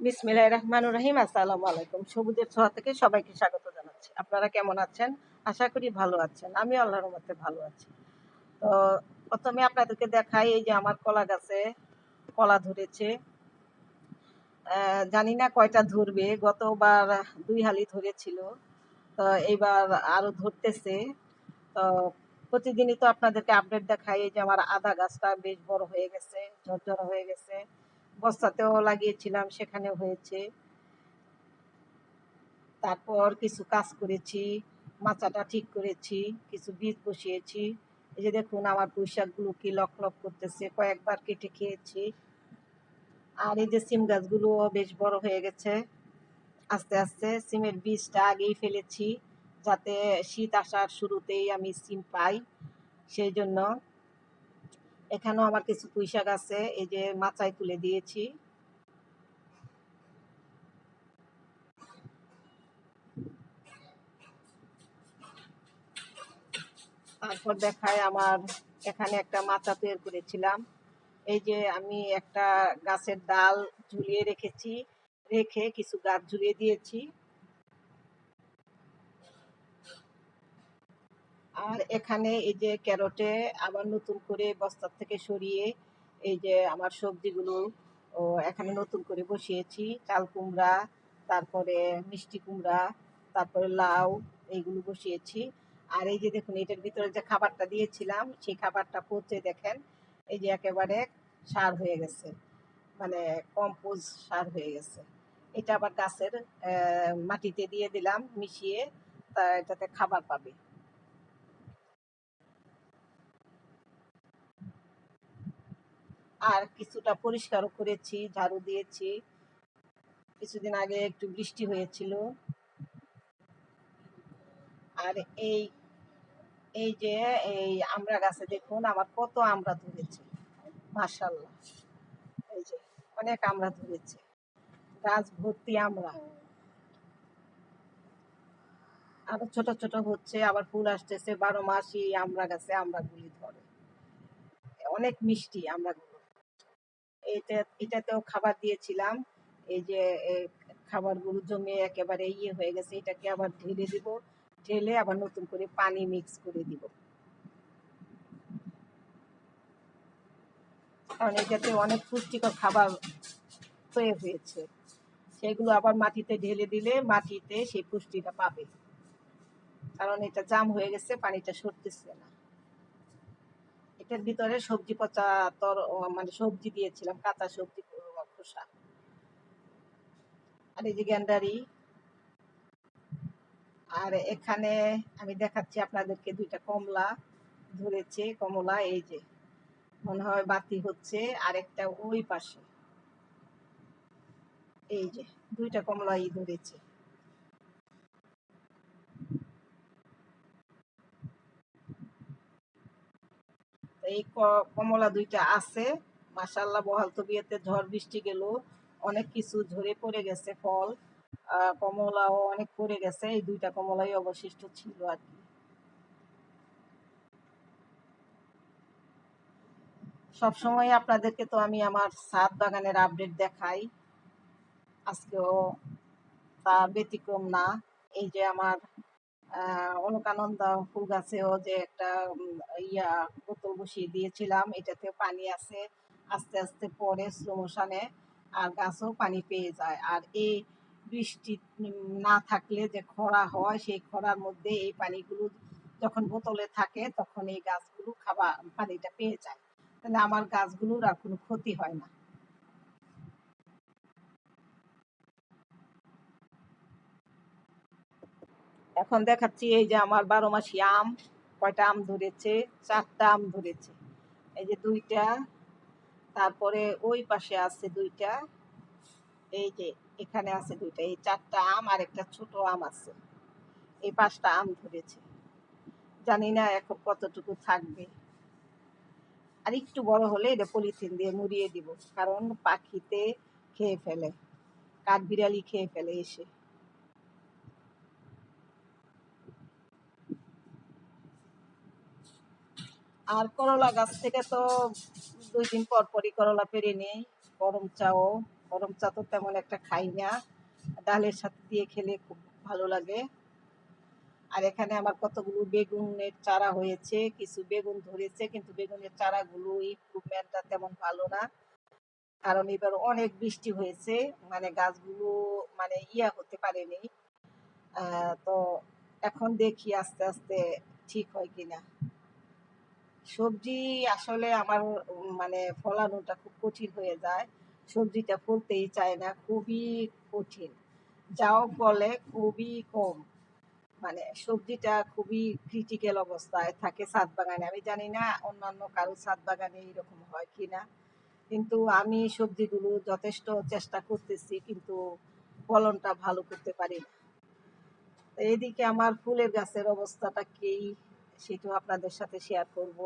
বিসমিল্লাহ রহমানুর রহিম আসসালামু আলাইকুম সবুজের ছোঁয়া থেকে সবাইকে স্বাগত জানাচ্ছি। আপনারা কেমন আছেন? আশা করি ভালো আছেন। আমি আল্লাহর মতে ভালো আছি। তো প্রথমে আপনাদেরকে দেখাই, এই যে আমার কলা গাছে কলা ধরেছে। জানি না কয়টা ধরবে। গতবার দুই হালি ধরেছিল। তো এইবার আরও ধরতেছে। তো প্রতিদিনই তো আপনাদেরকে আপডেট দেখাই, এই যে আমার আদা গাছটা বেশ বড় হয়ে গেছে, ঝরঝরা হয়ে গেছে। বস্তাতেও লাগিয়েছিলাম, সেখানেও হয়েছে। তারপর কিছু কাজ করেছি, মাচাটা ঠিক করেছি, কিছু বীজ বসিয়েছি। এই যে দেখুন, আমার পুঁই শাকগুলো কি লক লক করতেছে, কয়েকবার কেটে খেয়েছি। আর এই যে সিম গাছগুলো বেশ বড় হয়ে গেছে। আস্তে আস্তে সিমের বীজটা আগেই ফেলেছি, যাতে শীত আসার শুরুতেই আমি সিম পাই। সেই জন্য এখানেও আমার কিছু পুঁই শাক আছে, এই যে মাচায় তুলে দিয়েছি। তারপর দেখায় আমার এখানে একটা মাচা তৈরি করেছিলাম। এই যে আমি একটা গাছের ডাল ঝুলিয়ে রেখেছি, রেখে কিছু গাছ ঝুলিয়ে দিয়েছি। আর এখানে এই যে ক্যারটে আবার নতুন করে বস্তার থেকে সরিয়ে এই যে আমার সবজিগুলো, ও এখানে নতুন করে বসিয়েছি। চাল কুমড়া, তারপরে মিষ্টি কুমড়া, তারপরে লাউ, এইগুলো বসিয়েছি। আর এই যে দেখুন, এটার ভিতরে যে খাবারটা দিয়েছিলাম, সেই খাবারটা পচে দেখেন, এই যে একেবারে সার হয়ে গেছে। মানে কম্পোজ সার হয়ে গেছে। এটা আবার গাছের মাটিতে দিয়ে দিলাম, মিশিয়ে, তা এটাতে খাবার পাবে। আর কিছুটা পরিষ্কারও করেছি, ঝাড়ু দিয়েছি। কিছুদিন আগে একটু বৃষ্টি হয়েছিল। আর এই এই যে, এই আমড়া গাছে দেখুন, আমার কত আমড়া ধরেছে। মাশাল্লাহ এই যে, অনেক আমড়া ধরেছে। গাছ ভর্তি আমরা। আরও ছোট ছোট হচ্ছে, আবার ফুল আসতেছে, বারো মাসই আমড়া গাছে আমড়া গুলি ধরে। অনেক মিষ্টি আমড়াগুলো এটা, এটাতেও খাবার দিয়েছিলাম। এই যে খাবারগুলো জমে একেবারে ইয়ে হয়ে গেছে, এটাকে আবার ঢেলে দিব। ঢেলে আবার নতুন করে পানি মিক্স করে দিব। কারণ এটাতে অনেক পুষ্টিকর খাবার তৈরি হয়েছে। সেগুলো আবার মাটিতে ঢেলে দিলে মাটিতে সেই পুষ্টিটা পাবে। কারণ এটা জাম হয়ে গেছে, পানিটা সরতেছে না। এটার ভিতরে সবজি পচা তর মানে সবজি দিয়েছিলাম, কাঁচা সবজি, খোসা। আর এই যে গ্যান্ডারি। আর এখানে আমি দেখাচ্ছি আপনাদেরকে দুইটা কমলা ধরেছে, কমলা এই যে, মনে হয় বাতি হচ্ছে, আর একটা ওই পাশে। এই যে, দুইটা কমলাই ধরেছে। এই কমলা দুইটা আছে। মাসাল্লাহ বহাল তবিয়তে ঝড় বৃষ্টি গেল। অনেক কিছু ঝরে পড়ে গেছে, ফল কমলাও অনেক পড়ে গেছে। এই দুইটা কমলাই অবশিষ্ট ছিল আর কি। সবসময় আপনাদেরকে তো আমি আমার ছাদ বাগানের আপডেট দেখাই। আজকেও তা ব্যতিক্রম না। এই যে আমার আহ, অলকানন্দা ফুল গাছেও যে একটা ইয়া বোতল বসিয়ে দিয়েছিলাম এটাতে পানি আছে। আস্তে আস্তে পরে স্লো মোশনে আর গাছও পানি পেয়ে যায়। আর এই বৃষ্টি না থাকলে যে খরা হয় সেই খরার মধ্যে এই পানিগুলো যখন বোতলে থাকে তখন এই গাছগুলো খাবার পানিটা পেয়ে যায়। তাহলে আমার গাছগুলোর আর কোনো ক্ষতি হয় না। এখন দেখাচ্ছি এই যে আমার বারো মাসি আম, কয়টা আম ধরেছে? চারটা আম ধরেছে। এই যে দুইটা, তারপরে ওই পাশে আছে দুইটা, এই যে এখানে আছে দুইটা, এই চারটা আম আর একটা ছোট আম আছে। এই পাঁচটা আম ধরেছে। জানি না এখন কতটুকু থাকবে। আর একটু বড় হলে এটা পলিথিন দিয়ে মুড়িয়ে দিব, কারণ পাখিতে খেয়ে ফেলে, কাঠবিড়ালি খেয়ে ফেলে এসে। আর করলা গাছ থেকে তো দুই দিন পর পরই করলা পেরে নেই। গরম চাও, গরম চা তো তেমন একটা খাই না। ডালের সাথে দিয়ে খেলে খুব ভালো লাগে। আর এখানে আমার কতগুলো বেগুনের চারা হয়েছে, কিছু বেগুন ধরেছে, কিন্তু বেগুনের চারাগুলো ইমপ্রুভমেন্টটা তেমন ভালো না। কারণ এবার অনেক বৃষ্টি হয়েছে মানে গাছগুলো মানে ইয়া হতে পারেনি। তো এখন দেখি আস্তে আস্তে ঠিক হয় কিনা। সবজি আসলে আমার মানে ফলানোটা খুব কঠিন হয়ে যায়। সবজিটা ফলতেই চায় না, খুবই কঠিন। যাও ফলে খুবই কম। মানে সবজিটা খুবই ক্রিটিক্যাল অবস্থায় থাকে ছাদ বাগানে। আমি জানি না অন্যান্য কারও ছাদ বাগানে এরকম হয় কি না কিন্তু আমি সবজিগুলো যথেষ্ট চেষ্টা করতেছি, কিন্তু ফলনটা ভালো করতে পারি না। এদিকে আমার ফুলের গাছের অবস্থাটা কি? সেটাও আপনাদের সাথে শেয়ার করব।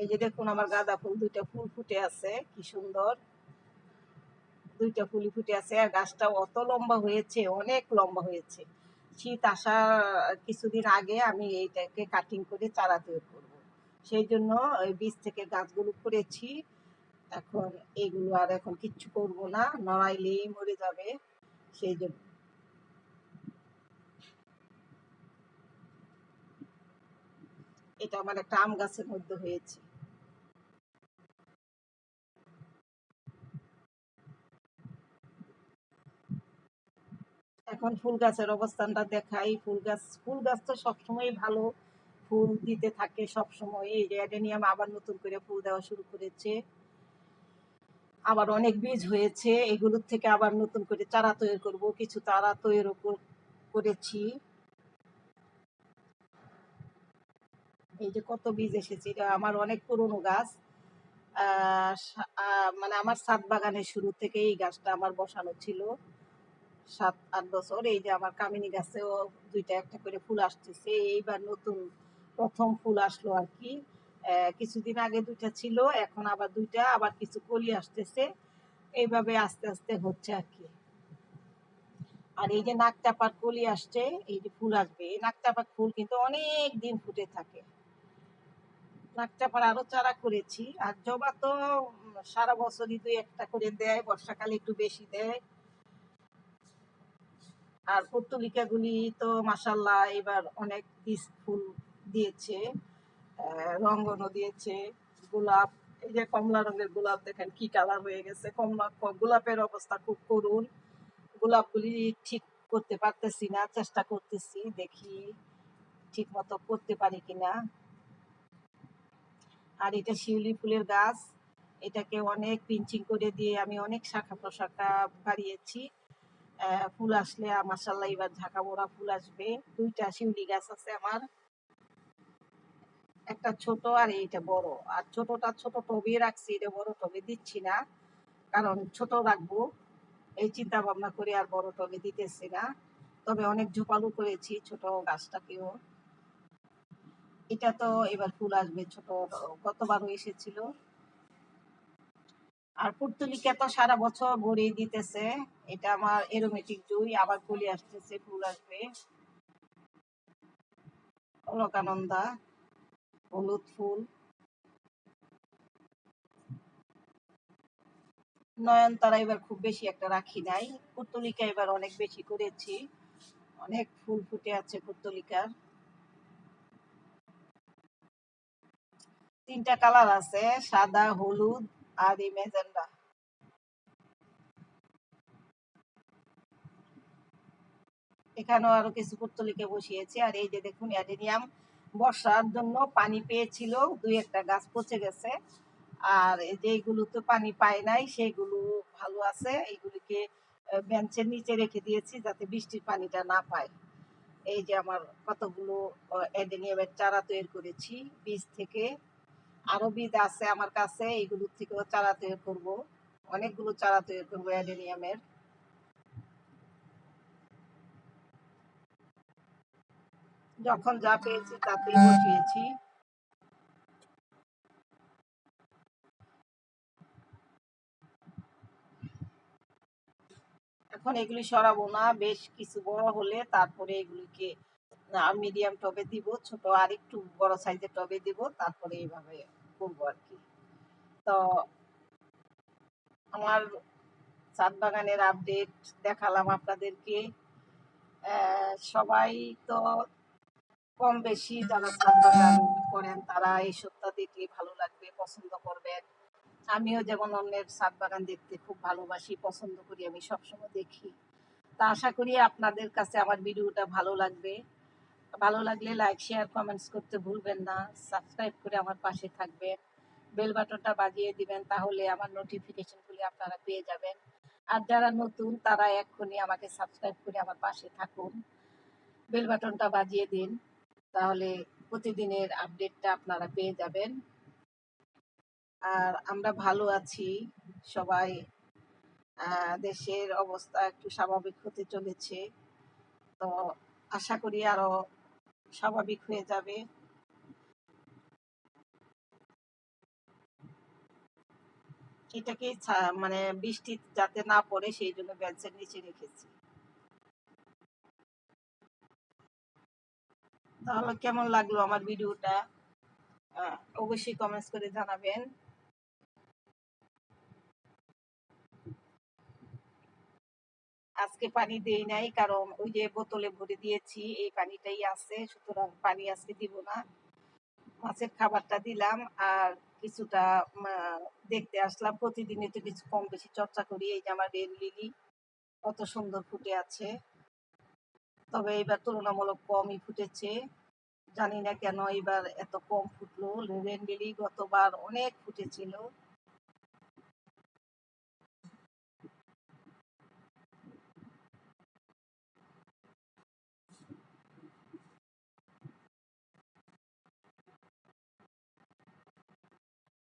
এই যে দেখুন, আমার গাঁদা ফুল, দুইটা ফুল ফুটে আছে, কি সুন্দর। দুইটা ফুলই ফুটে আছে, আর গাছটা অত লম্বা হয়েছে, অনেক লম্বা হয়েছে। শীত আসার কিছুদিন আগে আমি এইটাকে কাটিং করে চারা তৈরি করব। সেই জন্য ওই বীজ থেকে গাছগুলো করেছি। এখন এগুলো আর এখন কিচ্ছু করব না, নড়াইলেই মরে যাবে, সেই জন্য। এটা আমার একটা আম গাছের মধ্যে হয়েছে। এখন ফুল গাছের অবস্থানটা দেখাই, ফুল গাছ ফুল গাছ তো সবসময় ভালো, ফুল দিতে থাকে সবসময়, এই অ্যাডেনিয়াম আবার নতুন করে ফুল দেওয়া শুরু করেছে। আবার অনেক বীজ হয়েছে, এগুলোর থেকে আবার নতুন করে চারা তৈরি করব, কিছু চারা তৈরি করেছি। এই যে কত বীজ এসেছে, এটা আমার অনেক পুরনো গাছ। মানে আমার ছাদ বাগানের শুরু থেকে এই গাছটা আমার বসানো ছিল। সাত, আট বছর, এই যে আমার কামিনী গাছেও দুইটা একটা করে ফুল আসতেছে, এইবার নতুন প্রথম ফুল আসলো আর কি। কিছুদিন আগে দুইটা ছিল, এখন আবার দুইটা, আবার কিছু কলি আসতেছে। এইভাবে আস্তে আস্তে হচ্ছে আর কি। আর এই যে নাকটাপার কলি আসছে, এই যে ফুল আসবে, এই নাকটাপার ফুল কিন্তু অনেক দিন ফুটে থাকে। নাকটাপার আরও চারা করেছি, আর জবা তো সারা বছরই দুই একটা করে দেয়, বর্ষাকালে একটু বেশি দেয়। আর পর্তুলিকা গুলি তো মাসাল্লাহ এবার অনেক ফুল দিয়েছে। রঙ্গনও দিয়েছে গোলাপ, এই যে কমলা রঙের গোলাপ দেখেন কি কালার হয়ে গেছে। কমলা গোলাপের অবস্থা খুব করুণ। গোলাপগুলি ঠিক করতে পারতেছি না, চেষ্টা করতেছি, দেখি ঠিক মতো করতে পারি কিনা। আর এটা শিউলি ফুলের গাছ, এটাকে অনেক পিঞ্চিং করে দিয়ে আমি অনেক শাখা প্রশাখা বাড়িয়েছি। ফুল আসলে মাসাল্লাহ এবার ঝাঁকা মোড়া ফুল আসবে। দুইটা শিউলি গাছ আছে আমার। একটা ছোট আর এইটা বড়। আর ছোটটা ছোট টবে রাখছি, এটা বড় টবে দিচ্ছি না। কারণ ছোট রাখব, এই চিন্তা ভাবনা করে আর বড় টবে দিতেছি না। তবে অনেক ঝোপালু করেছি ছোট গাছটাকেও। এটা তো এবার ফুল আসবে, ছোট গতবারও এসেছিল। আর পুর্তলিকা তো সারা বছর ভরেই দিতেছে। এটা আমার এরোমেটিক জুই, আবার কলি আসতেছে, ফুল আসবে। অলকানন্দা। হলুদ ফুল। নয়নতারা এবার খুব বেশি একটা রাখি নাই। পুর্তলিকা এবার অনেক বেশি করেছি। অনেক ফুল ফুটে আছে পুর্তলিকার তিনটা কালার আছে, সাদা, হলুদ আর এই মেজেন্ডা এখানেও আরও কিছু পুর্তলিকা বসিয়েছি। আর এই যে দেখুন, অ্যাডেনিয়াম বর্ষার জন্য পানি পেয়েছিল, দুই একটা গাছ পচে গেছে। আর এই যে তো পানি পায় নাই, সেগুলো ভালো আছে। এইগুলিকে বেঞ্চের নিচে রেখে দিয়েছি যাতে বৃষ্টির পানিটা না পায়। এই যে আমার কতগুলো অ্যাডেনিয়ামের চারা তৈরি করেছি, বীজ থেকে। আরও বীজ আছে আমার কাছে এইগুলোর থেকেও চারা তৈরি করব। অনেকগুলো চারা তৈরি করব অ্যাডেনিয়ামের। যখন যা পেয়েছি তাতেই বসিয়েছি। এখন এগুলি সরাবো না, বেশ কিছু বড় হলে তারপরে এগুলিকে মিডিয়াম টবে দিব, ছোট আর একটু বড় সাইজের টবে দিব, তারপরে এইভাবে করব আর কি। তো আমার ছাদ বাগানের আপডেট দেখালাম আপনাদেরকে। সবাই তো কম বেশি যারা ছাদ বাগান করেন, তারা এই সপ্তাহ দেখলে ভালো লাগবে, পছন্দ করবেন। আমিও যেমন অন্যের ছাদ বাগান দেখতে খুব ভালোবাসি, পছন্দ করি, আমি সবসময় দেখি। তা আশা করি আপনাদের কাছে আমার ভিডিওটা ভালো লাগবে। ভালো লাগলে লাইক শেয়ার কমেন্টস করতে ভুলবেন না। সাবস্ক্রাইব করে আমার পাশে থাকবেন। বেল বাটনটা বাজিয়ে দিবেন, তাহলে আমার নোটিফিকেশনগুলি আপনারা পেয়ে যাবেন। আর যারা নতুন, তারা এক্ষুনি আমাকে সাবস্ক্রাইব করে আমার পাশে থাকুন। বেল বাটনটা বাজিয়ে দিন। তাহলে প্রতিদিনের আপডেটটা আপনারা পেয়ে যাবেন। আর আমরা ভালো আছি। সবাই দেশের অবস্থা একটু স্বাভাবিক হতে চলেছে। তো আশা করি আরও স্বাভাবিক হয়ে যাবে। এটাকে মানে বৃষ্টি যাতে না পড়ে, সেই জন্য বেঞ্চের নিচে রেখেছি। তাহলে কেমন লাগল আমার ভিডিওটা? অবশ্যই কমেন্টস করে জানাবেন। আজকে পানি দেই নাই, কারণ ওই যে বোতলে ভরে দিয়েছি, এই পানিটাই আছে, সুতরাং পানি আজকে দিব না। মাছের খাবারটা দিলাম, আর কিছুটা দেখতে আসলাম। প্রতিদিনই তো কিছু কম বেশি চর্চা করি, এই যে আমার রেন লিলি, কত সুন্দর ফুটে আছে। তবে এবার তুলনামূলক কমই ফুটেছে। জানি না কেন এবার এত কম ফুটলো। রেন লিলি গতবার অনেক ফুটেছিল।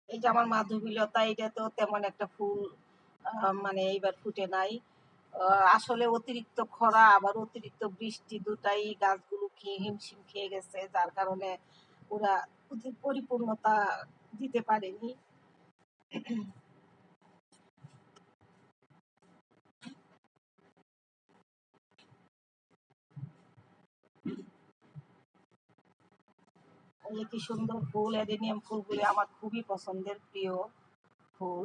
এই যে আমার মাধবীলতা এটা তো তেমন একটা ফুল মানে এইবার ফুটে নাই। আসলে অতিরিক্ত খরা, আবার অতিরিক্ত বৃষ্টি, দুটাই গাছগুলো খেয়ে হিমশিম খেয়ে গেছে, যার কারণে ওরা পরিপূর্ণতা দিতে পারেনি। কি সুন্দর ফুল, অ্যাডেনিয়াম ফুলগুলি আমার খুবই পছন্দের প্রিয় ফুল।